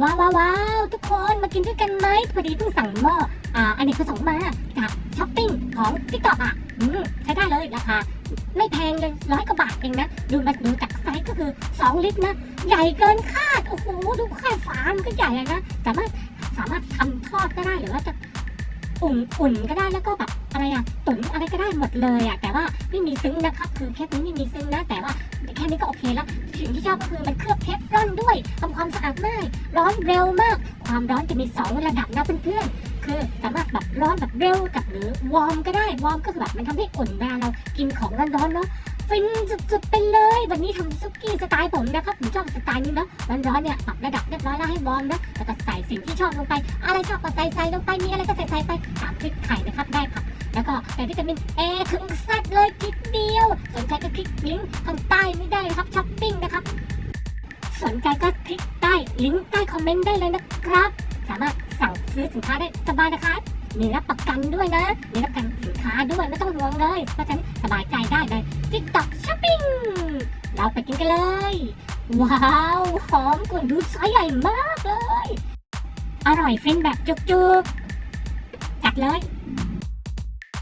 ว้าวว้าวาวทุกคนมากินด้วยกันไหมพอดีเพิ่งสั่งหม้ออ่าอันนี้คือสองมาจากช้อปปิ้งของทิกตอกอะอืมใช้ได้เลยราคาไม่แพงเลยร้อยกว่าบาทเองนะ ดูมาดูจากไซส์ก็คือ 2 ลิตรนะ ใหญ่เกินคาด โอ้โห ดูแค่ฝามันก็ใหญ่เลยนะสามารถสามารถทำทอดก็ได้หรือว่าจะอุ่นอุ่นก็ได้แล้วก็แบบอะไรอะตุ๋นอะไรก็ได้หมดเลยอะแต่ว่าไม่มีซึ้งนะครับ คือแค่นี้ไม่มีซึ้งนะ แต่ว่าแค่นี้ก็โอเคแล้วสิ่งที่ชอบก็คือมันเคลือบ ด้วยทำความสะอาดง่าย ร้อนเร็วมาก ความร้อนจะมี 2 ระดับนะเพื่อนๆ คือสามารถแบบร้อนแบบเร็วกับหรือวอร์มก็ได้ วอร์มก็คือแบบมันทำให้อุ่นเวลาเรากินของร้อนๆเนาะฟินสุดๆไปเลย วันนี้ทำซุกี้สไตล์ผมนะครับผมชอบสไตล์นี้เนาะร้อนๆเนี่ยปรับระดับเรียบร้อยแล้วให้วอร์มนะแล้วก็ใส่สิ่งที่ชอบลงไป อะไรชอบก็ใส่ใส่ลงไป มีอะไรก็ใส่ใส่ไปตามพริกไข่นะครับได้ผักแล้วก็แต่วิตามินเอถึงสัตว์เลยทีเดียว สนใจก็คลิกลิงก์ข้างใต้นี้ได้ครับช้อปปิ้งนะครับ นใจก็คลิกใต้ลิงก์ใต้คอมเมนต์ได้เลยนะครับ สามารถสั่งซื้อสินค้าได้สบายนะครับมีรับประกันด้วยนะ มีรับประกันสินค้าด้วยไม่ต้องห่วงเลย เพราะฉะนั้นสบายใจได้เลย TikTok Shopping เราไปกินกันเลย ว้าวหอมกลุ่นดูไซส์ใหญ่มากเลย อร่อยฟินแบบจุกๆ จัดเลย